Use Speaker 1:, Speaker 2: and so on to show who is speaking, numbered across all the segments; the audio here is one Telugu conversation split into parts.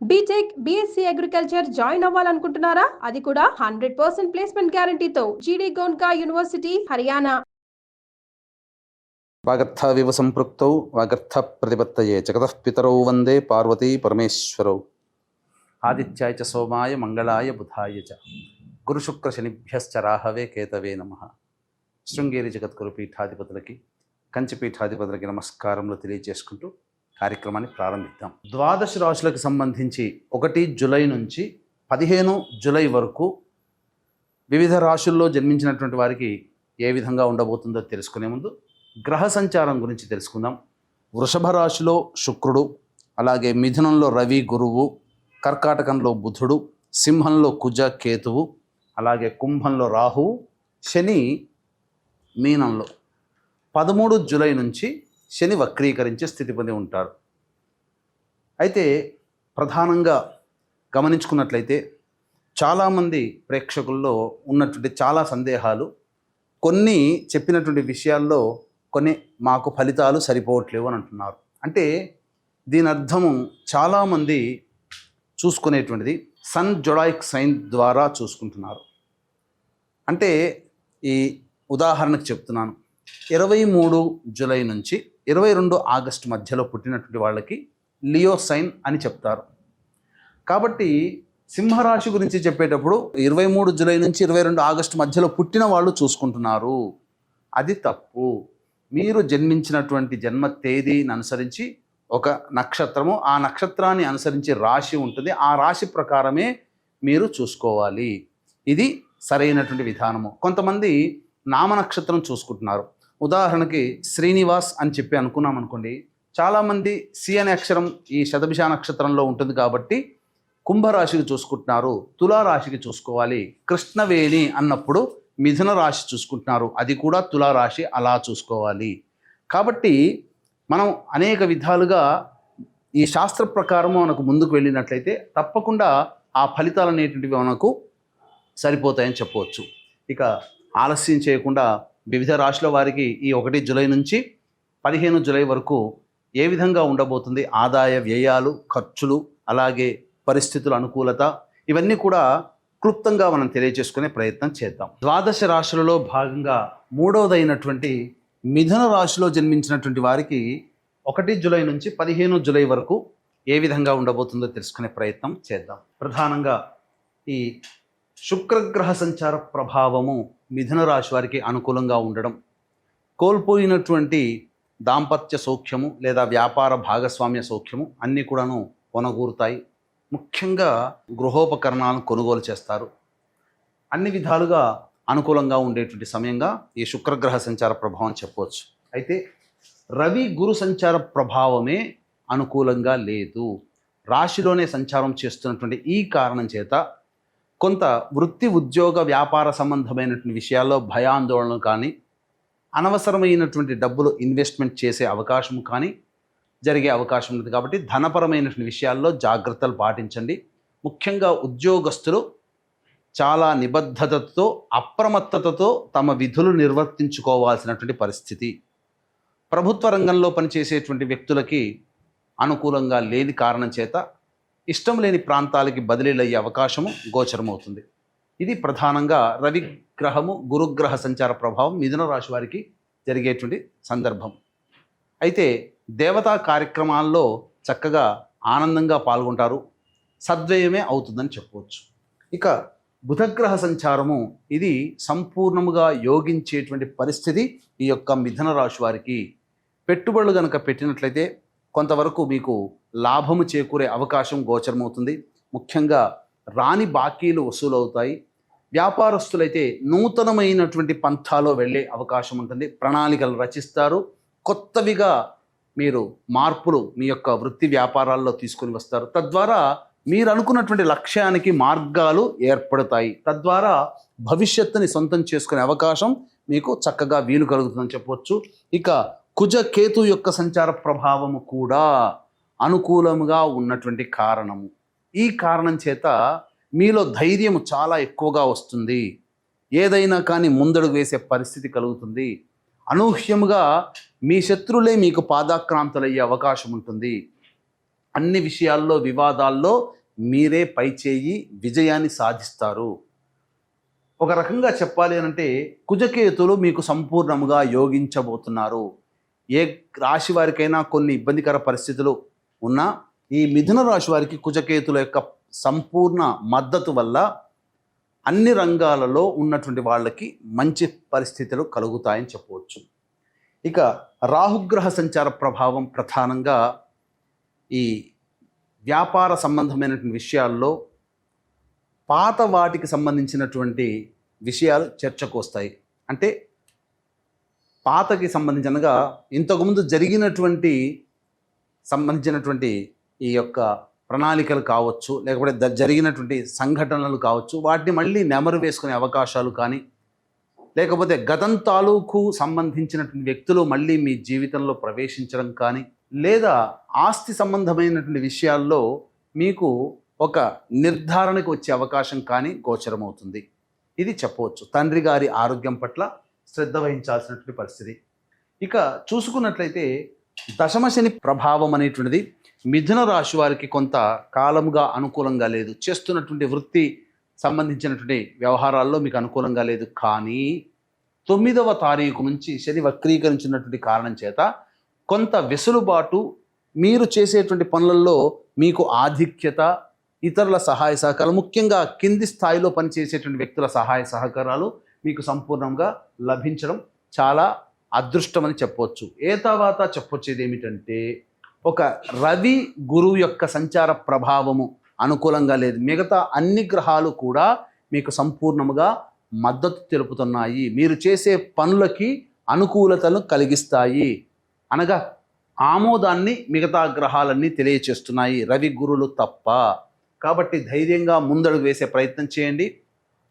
Speaker 1: B Tech B Sc agriculture join అవ్వాలనుకుంటున్నారా? అది కూడా హండ్రెడ్ పర్సెంట్ ప్లేస్మెంట్ గ్యారంటీతో జీడీ గోన్కా యూనివర్సిటీ హర్యానా
Speaker 2: వాగర్థవివ సంపృక్తౌ వాగర్థ ప్రతిపత్తయే. జగతః పితరౌ వందే పార్వతీ పరమేశ్వరౌ. ఆదిత్యాయ చ సోమాయ మంగళాయ బుధాయ చ. గురుశుక్ర శనిభ్యశ్చ రాహవే కేతవే నమ. శృంగేరి జగద్గురు పీఠాధిపతులకి కంచి పీఠాధిపతులకి నమస్కారములు తెలియజేసుకుంటూ కార్యక్రమాన్ని ప్రారంభిద్దాం. ద్వాదశ రాశులకు సంబంధించి ఒకటి జులై నుంచి పదిహేను జులై వరకు వివిధ రాశుల్లో జన్మించినటువంటి వారికి ఏ విధంగా ఉండబోతుందో తెలుసుకునే ముందు గ్రహ సంచారం గురించి తెలుసుకుందాం. వృషభ రాశిలో శుక్రుడు అలాగే మిథునంలో రవి గురువు కర్కాటకంలో బుధుడు సింహంలో కుజ కేతువు అలాగే కుంభంలో రాహువు శని మీనంలో. పదమూడు జూలై నుంచి శని వక్రీకరించే స్థితి పొంది ఉంటారు. అయితే ప్రధానంగా గమనించుకున్నట్లయితే చాలామంది ప్రేక్షకుల్లో ఉన్నటువంటి చాలా సందేహాలు కొన్ని చెప్పినటువంటి విషయాల్లో కొన్ని మాకు ఫలితాలు సరిపోవట్లేవు అని అంటున్నారు. అంటే దీని అర్థము చాలామంది చూసుకునేటువంటిది సన్ జొడాయిక్ సైన్ ద్వారా చూసుకుంటున్నారు. అంటే ఈ ఉదాహరణకు చెప్తున్నాను. ఇరవై మూడు జూలై నుంచి ఇరవై రెండు ఆగస్టు మధ్యలో పుట్టినటువంటి వాళ్ళకి లియో సైన్ అని చెప్తారు. కాబట్టి సింహరాశి గురించి చెప్పేటప్పుడు ఇరవై మూడు జూలై నుంచి ఇరవై రెండు ఆగస్టు మధ్యలో పుట్టిన వాళ్ళు చూసుకుంటున్నారు. అది తప్పు. మీరు జన్మించినటువంటి జన్మ తేదీని అనుసరించి ఒక నక్షత్రము ఆ నక్షత్రాన్ని అనుసరించి రాశి ఉంటుంది. ఆ రాశి ప్రకారమే మీరు చూసుకోవాలి. ఇది సరైనటువంటి విధానము. కొంతమంది నామ నక్షత్రం చూసుకుంటున్నారు. ఉదాహరణకి శ్రీనివాస్ అని చెప్పి అనుకున్నాం అనుకోండి. చాలామంది సి అనే అక్షరం ఈ శతభిష నక్షత్రంలో ఉంటుంది కాబట్టి కుంభరాశికి చూసుకుంటున్నారు తులారాశికి చూసుకోవాలి. కృష్ణవేణి అన్నప్పుడు మిథున రాశి చూసుకుంటున్నారు. అది కూడా తులారాశి అలా చూసుకోవాలి. కాబట్టి మనం అనేక విధాలుగా ఈ శాస్త్ర ప్రకారం మనకు ముందుకు వెళ్ళినట్లయితే తప్పకుండా ఆ ఫలితాలు అనేటువంటివి మనకు సరిపోతాయని చెప్పవచ్చు. ఇక ఆలస్యం చేయకుండా వివిధ రాశుల వారికి ఈ ఒకటి జూలై నుంచి పదిహేను జూలై వరకు ఏ విధంగా ఉండబోతుంది? ఆదాయ వ్యయాలు ఖర్చులు అలాగే పరిస్థితుల అనుకూలత ఇవన్నీ కూడా క్లుప్తంగా మనం తెలియజేసుకునే ప్రయత్నం చేద్దాం. ద్వాదశ రాశులలో భాగంగా మూడవదైనటువంటి మిథున రాశిలో జన్మించినటువంటి వారికి ఒకటి జూలై నుంచి పదిహేను జూలై వరకు ఏ విధంగా ఉండబోతుందో తెలుసుకునే ప్రయత్నం చేద్దాం. ప్రధానంగా ఈ శుక్రగ్రహ సంచార ప్రభావము మిథున రాశి వారికి అనుకూలంగా ఉండడం కోల్పోయినటువంటి దాంపత్య సౌఖ్యము లేదా వ్యాపార భాగస్వామ్య సౌఖ్యము అన్నీ కూడాను కొనగూరుతాయి ముఖ్యంగా గృహోపకరణాలను కొనుగోలు చేస్తారు. అన్ని విధాలుగా అనుకూలంగా ఉండేటువంటి సమయంగా ఈ శుక్రగ్రహ సంచార ప్రభావం చెప్పవచ్చు. అయితే రవి గురు సంచార ప్రభావమే అనుకూలంగా లేదు. రాశిలోనే సంచారం చేస్తున్నటువంటి ఈ కారణం చేత కొంత వృత్తి ఉద్యోగ వ్యాపార సంబంధమైనటువంటి విషయాల్లో భయాందోళనలు కానీ అనవసరమైనటువంటి డబ్బులు ఇన్వెస్ట్మెంట్ చేసే అవకాశం కానీ జరిగే అవకాశం ఉంది కాబట్టి ధనపరమైనటువంటి విషయాల్లో జాగ్రత్తలు పాటించండి. ముఖ్యంగా ఉద్యోగస్తులు చాలా నిబద్ధతతో అప్రమత్తతతో తమ విధులు నిర్వర్తించుకోవాల్సినటువంటి పరిస్థితి. ప్రభుత్వ రంగంలో పనిచేసేటువంటి వ్యక్తులకి అనుకూలంగా లేని కారణం చేత ఇష్టం లేని ప్రాంతాలకి బదిలీలయ్యే అవకాశము గోచరమవుతుంది. ఇది ప్రధానంగా రవి గ్రహము గురుగ్రహ సంచార ప్రభావం మిథున రాశి వారికి జరిగేటువంటి సందర్భం. అయితే దేవతా కార్యక్రమాల్లో చక్కగా ఆనందంగా పాల్గొంటారు సద్వయమే అవుతుందని చెప్పవచ్చు. ఇక బుధగ్రహ సంచారము ఇది సంపూర్ణముగా యోగించేటువంటి పరిస్థితి ఈ యొక్క మిథున రాశి వారికి. పెట్టుబడులు కనుక పెట్టినట్లయితే కొంతవరకు మీకు లాభము చేకూరే అవకాశం గోచరమవుతుంది. ముఖ్యంగా రాని బాకీలు వసూలవుతాయి. వ్యాపారస్తులైతే నూతనమైనటువంటి పంథాలో వెళ్ళే అవకాశం ఉంటుంది. ప్రణాళికలు రచిస్తారు. కొత్తవిగా మీరు మార్పులు మీ యొక్క వృత్తి వ్యాపారాల్లో తీసుకొని వస్తారు. తద్వారా మీరు అనుకున్నటువంటి లక్ష్యానికి మార్గాలు ఏర్పడతాయి. తద్వారా భవిష్యత్తుని సొంతం చేసుకునే అవకాశం మీకు చక్కగా వీలు కలుగుతుందని చెప్పవచ్చు ఇక కుజ కేతు యొక్క సంచార ప్రభావము కూడా అనుకూలముగా ఉన్నటువంటి కారణము. ఈ కారణం చేత మీలో ధైర్యం చాలా ఎక్కువగా వస్తుంది. ఏదైనా కానీ ముందడుగు వేసే పరిస్థితి కలుగుతుంది. అనూహ్యముగా మీ శత్రులే మీకు పాదాక్రాంతులయ్యే అవకాశం ఉంటుంది. అన్ని విషయాల్లో వివాదాల్లో మీరే పైచేయి విజయాన్ని సాధిస్తారు. ఒక రకంగా చెప్పాలి అని అంటే కుజకేతులు మీకు సంపూర్ణముగా యోగించబోతున్నారు. ఏ రాశి వారికైనా కొన్ని ఇబ్బందికర పరిస్థితులు ఉన్న ఈ మిథున రాశి వారికి కుజకేతుల యొక్క సంపూర్ణ మద్దతు వల్ల అన్ని రంగాలలో ఉన్నటువంటి వాళ్ళకి మంచి పరిస్థితులు కలుగుతాయని చెప్పవచ్చు. ఇక రాహుగ్రహ సంచార ప్రభావం ప్రధానంగా ఈ వ్యాపార సంబంధమైనటువంటి విషయాల్లో పాత వాటికి సంబంధించినటువంటి విషయాలు చర్చకు వస్తాయి. అంటే పాతకి సంబంధించినగా ఇంతకుముందు జరిగినటువంటి సంబంధించినటువంటి ఈ యొక్క ప్రణాళికలు కావచ్చు లేకపోతే జరిగినటువంటి సంఘటనలు కావచ్చు వాటిని మళ్ళీ నెమరు వేసుకునే అవకాశాలు కానీ లేకపోతే గతం తాలూకు సంబంధించినటువంటి వ్యక్తులు మళ్ళీ మీ జీవితంలో ప్రవేశించడం కానీ లేదా ఆస్తి సంబంధమైనటువంటి విషయాల్లో మీకు ఒక నిర్ధారణకు వచ్చే అవకాశం కానీ గోచరమవుతుంది. ఇది చెప్పవచ్చు. తండ్రి గారి ఆరోగ్యం పట్ల శ్రద్ధ వహించాల్సినటువంటి పరిస్థితి. ఇక చూసుకున్నట్లయితే దశమశని ప్రభావం అనేటువంటిది మిథున రాశి వారికి కొంత కాలముగా అనుకూలంగా లేదు. చేస్తున్నటువంటి వృత్తి సంబంధించినటువంటి వ్యవహారాల్లో మీకు అనుకూలంగా లేదు. కానీ తొమ్మిదవ తారీఖు నుంచి శని వక్రీకరించినటువంటి కారణం చేత కొంత వెసులుబాటు మీరు చేసేటువంటి పనులలో మీకు ఆధిక్యత ఇతరుల సహాయ సహకారాలు ముఖ్యంగా కింది స్థాయిలో పనిచేసేటువంటి వ్యక్తుల సహాయ సహకారాలు మీకు సంపూర్ణంగా లభించడం చాలా అదృష్టమని చెప్పవచ్చు ఏ తర్వాత చెప్పొచ్చేది ఏమిటంటే ఒక రవి గురువు యొక్క సంచార ప్రభావము అనుకూలంగా లేదు. మిగతా అన్ని గ్రహాలు కూడా మీకు సంపూర్ణముగా మద్దతు తెలుపుతున్నాయి. మీరు చేసే పనులకి అనుకూలతను కలిగిస్తాయి. అనగా ఆమోదాన్ని మిగతా గ్రహాలన్నీ తెలియచేస్తున్నాయి. రవి గురులు తప్ప. కాబట్టి ధైర్యంగా ముందడుగు వేసే ప్రయత్నం చేయండి.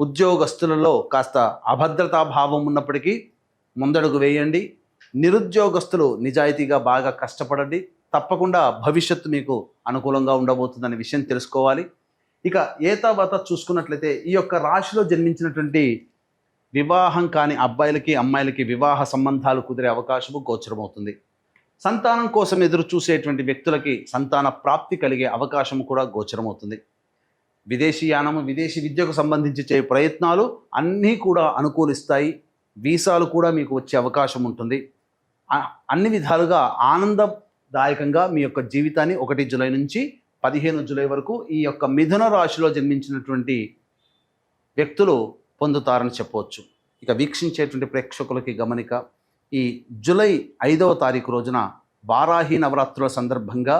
Speaker 2: ఉద్యోగస్తులలో కాస్త అభద్రతా భావం ఉన్నప్పటికీ ముందడుగు వేయండి. నిరుద్యోగస్తులు నిజాయితీగా బాగా కష్టపడండి. తప్పకుండా భవిష్యత్తు మీకు అనుకూలంగా ఉండబోతుందనే విషయం తెలుసుకోవాలి. ఇక ఏ తర్వాత చూసుకున్నట్లయితే ఈ యొక్క రాశిలో జన్మించినటువంటి వివాహం కాని అబ్బాయిలకి అమ్మాయిలకి వివాహ సంబంధాలు కుదిరే అవకాశము గోచరమవుతుంది. సంతానం కోసం ఎదురు చూసేటువంటి వ్యక్తులకి సంతాన ప్రాప్తి కలిగే అవకాశం కూడా గోచరమవుతుంది. విదేశీ యానము విదేశీ విద్యకు సంబంధించి చే ప్రయత్నాలు అన్నీ కూడా అనుకూలిస్తాయి. వీసాలు కూడా మీకు వచ్చే అవకాశం ఉంటుంది. అన్ని విధాలుగా ఆనందదాయకంగా మీ యొక్క జీవితాన్ని ఒకటి జూలై నుంచి పదిహేను జూలై వరకు ఈ యొక్క మిథున రాశిలో జన్మించినటువంటి వ్యక్తులు పొందుతారని చెప్పవచ్చు. ఇక వీక్షించేటువంటి ప్రేక్షకులకి గమనిక ఈ జూలై ఐదవ తారీఖు రోజున వారాహి నవరాత్రుల సందర్భంగా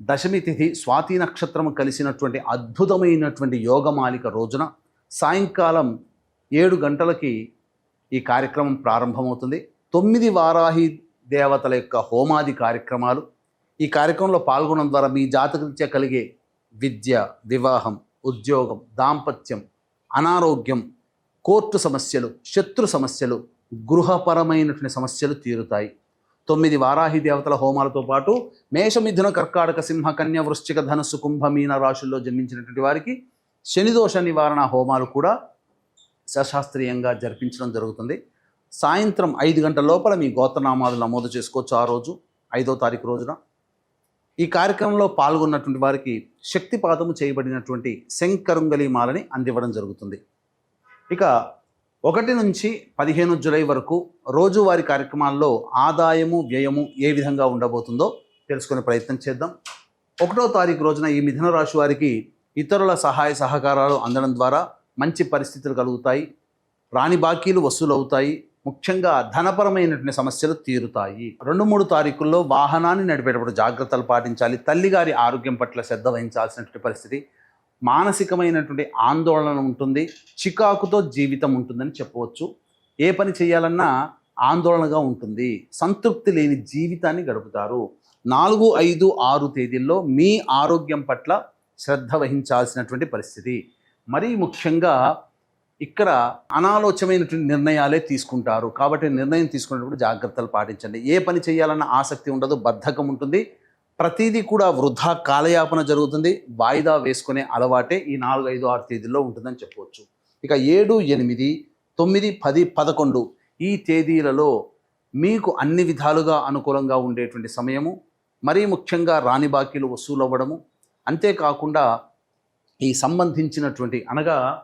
Speaker 2: దశమి తిథి స్వాతి నక్షత్రం కలిసినటువంటి అద్భుతమైనటువంటి యోగమాలిక రోజున సాయంకాలం ఏడు గంటలకి ఈ కార్యక్రమం ప్రారంభమవుతుంది. తొమ్మిది వారాహి దేవతల యొక్క హోమాది కార్యక్రమాలు. ఈ కార్యక్రమంలో పాల్గొనడం ద్వారా మీ జాతకరీత్యా కలిగే విద్య వివాహం ఉద్యోగం దాంపత్యం అనారోగ్యం కోర్టు సమస్యలు శత్రు సమస్యలు గృహపరమైనటువంటి సమస్యలు తీరుతాయి. తొమ్మిది వారాహి దేవతల హోమాలతో పాటు మేషమిథున కర్కాటక సింహ కన్య వృశ్చిక ధనస్సు కుంభ మీన రాశుల్లో జన్మించినటువంటి వారికి శనిదోష నివారణ హోమాలు కూడా సశాస్త్రీయంగా జరిపించడం జరుగుతుంది. సాయంత్రం ఐదు గంటల లోపల మీ గోత్రనామాలు నమోదు చేసుకోవచ్చు ఆ రోజు ఐదో తారీఖు రోజున. ఈ కార్యక్రమంలో పాల్గొన్నటువంటి వారికి శక్తిపాతము చేయబడినటువంటి శంకరుంగలి మాలని అందివ్వడం జరుగుతుంది. ఇక ఒకటి నుంచి పదిహేను జూలై వరకు రోజువారీ కార్యక్రమాల్లో ఆదాయము వ్యయము ఏ విధంగా ఉండబోతుందో తెలుసుకునే ప్రయత్నం చేద్దాం. ఒకటో తారీఖు రోజున ఈ మిథున రాశి వారికి ఇతరుల సహాయ సహకారాలు అందడం ద్వారా మంచి పరిస్థితులు కలుగుతాయి రాణి బాకీలు వసూలు అవుతాయి ముఖ్యంగా ధనపరమైనటువంటి సమస్యలు తీరుతాయి. రెండు మూడు తారీఖుల్లో వాహనాన్ని నడిపేటప్పుడు జాగ్రత్తలు పాటించాలి. తల్లిగారి ఆరోగ్యం పట్ల శ్రద్ధ వహించాల్సినటువంటి పరిస్థితి మానసికమైనటువంటి ఆందోళన ఉంటుంది చికాకుతో జీవితం ఉంటుందని చెప్పవచ్చు. ఏ పని చేయాలన్నా ఆందోళనగా ఉంటుంది సంతృప్తి లేని జీవితాన్ని గడుపుతారు. నాలుగు ఐదు ఆరు తేదీల్లో మీ ఆరోగ్యం పట్ల శ్రద్ధ వహించాల్సినటువంటి పరిస్థితి. మరీ ముఖ్యంగా ఇక్కడ అనాలోచమైనటువంటి నిర్ణయాలే తీసుకుంటారు. కాబట్టి నిర్ణయం తీసుకునేటప్పుడు జాగ్రత్తలు పాటించండి. ఏ పని చేయాలన్న ఆసక్తి ఉండదు బద్ధకం ఉంటుంది. ప్రతిదీ కూడా వృధా కాలయాపన జరుగుతుంది. వాయిదా వేసుకునే అలవాటే ఈ నాలుగు ఐదు ఆరు తేదీల్లో ఉంటుందని చెప్పవచ్చు. ఇక ఏడు ఎనిమిది తొమ్మిది పది పదకొండు ఈ తేదీలలో మీకు అన్ని విధాలుగా అనుకూలంగా ఉండేటువంటి సమయము. మరీ ముఖ్యంగా రాణి బాకీలు వసూలు అవ్వడము అంతేకాకుండా ఈ సంబంధించినటువంటి అనగా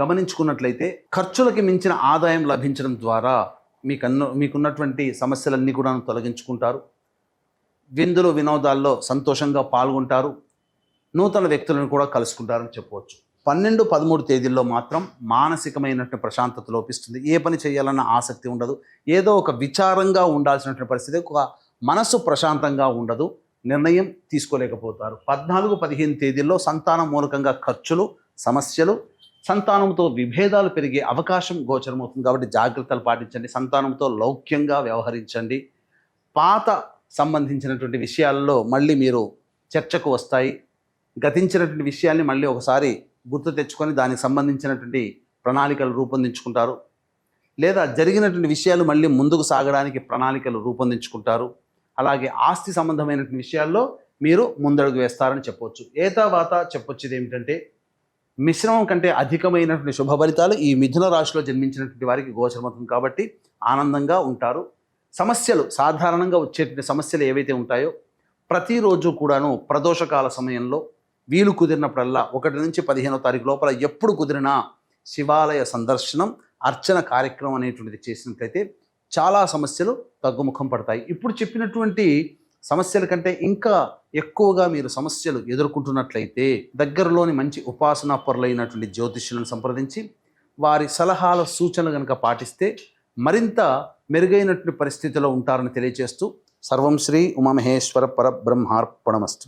Speaker 2: గమనించుకున్నట్లయితే ఖర్చులకి మించిన ఆదాయం లభించడం ద్వారా మీకు అన్న మీకున్నటువంటి సమస్యలన్నీ కూడా తొలగించుకుంటారు. విందులు వినోదాల్లో సంతోషంగా పాల్గొంటారు. నూతన వ్యక్తులను కూడా కలుసుకుంటారని చెప్పవచ్చు. పన్నెండు పదమూడు తేదీల్లో మాత్రం మానసికమైనటువంటి ప్రశాంతత లోపిస్తుంది. ఏ పని చేయాలన్న ఆసక్తి ఉండదు. ఏదో ఒక విచారంగా ఉండాల్సినటువంటి పరిస్థితి ఒక మనసు ప్రశాంతంగా ఉండదు. నిర్ణయం తీసుకోలేకపోతారు. పద్నాలుగు పదిహేను తేదీల్లో సంతానం మూలకంగా ఖర్చులు సమస్యలు సంతానంతో విభేదాలు పెరిగే అవకాశం గోచరమవుతుంది కాబట్టి జాగ్రత్తలు పాటించండి సంతానంతో లౌక్యంగా వ్యవహరించండి. పాత సంబంధించినటువంటి విషయాల్లో మళ్ళీ మీరు చర్చకు వస్తాయి. గతించినటువంటి విషయాల్ని మళ్ళీ ఒకసారి గుర్తు తెచ్చుకొని దానికి సంబంధించినటువంటి ప్రణాళికలు రూపొందించుకుంటారు. లేదా జరిగినటువంటి విషయాలు మళ్ళీ ముందుకు సాగడానికి ప్రణాళికలు రూపొందించుకుంటారు. అలాగే ఆస్తి సంబంధమైన విషయాల్లో మీరు ముందడుగు వేస్తారని చెప్పవచ్చు ఏ తర్వాత చెప్పొచ్చేది ఏమిటంటే మిశ్రమం కంటే అధికమైనటువంటి శుభ ఫలితాలు ఈ మిథున రాశిలో జన్మించినటువంటి వారికి గోచరమవుతుంది కాబట్టి ఆనందంగా ఉంటారు. సమస్యలు సాధారణంగా వచ్చేటువంటి సమస్యలు ఏవైతే ఉంటాయో ప్రతిరోజు కూడాను ప్రదోషకాల సమయంలో వీలు కుదిరినప్పుడల్లా ఒకటి నుంచి పదిహేనో తారీఖు లోపల ఎప్పుడు కుదిరినా శివాలయ సందర్శనం అర్చన కార్యక్రమం అనేటువంటిది చేసినట్లయితే చాలా సమస్యలు తగ్గుముఖం పడతాయి. ఇప్పుడు చెప్పినటువంటి సమస్యల కంటే ఇంకా ఎక్కువగా మీరు సమస్యలు ఎదుర్కొంటున్నట్లయితే దగ్గరలోని మంచి ఉపాసనా పరులైనటువంటి జ్యోతిష్యులను సంప్రదించి వారి సలహాల సూచనలు కనుక పాటిస్తే మరింత మెరుగైనటువంటి పరిస్థితిలో ఉంటారని తెలియజేస్తూ సర్వం శ్రీ ఉమామహేశ్వర పరబ్రహ్మార్పణమస్తు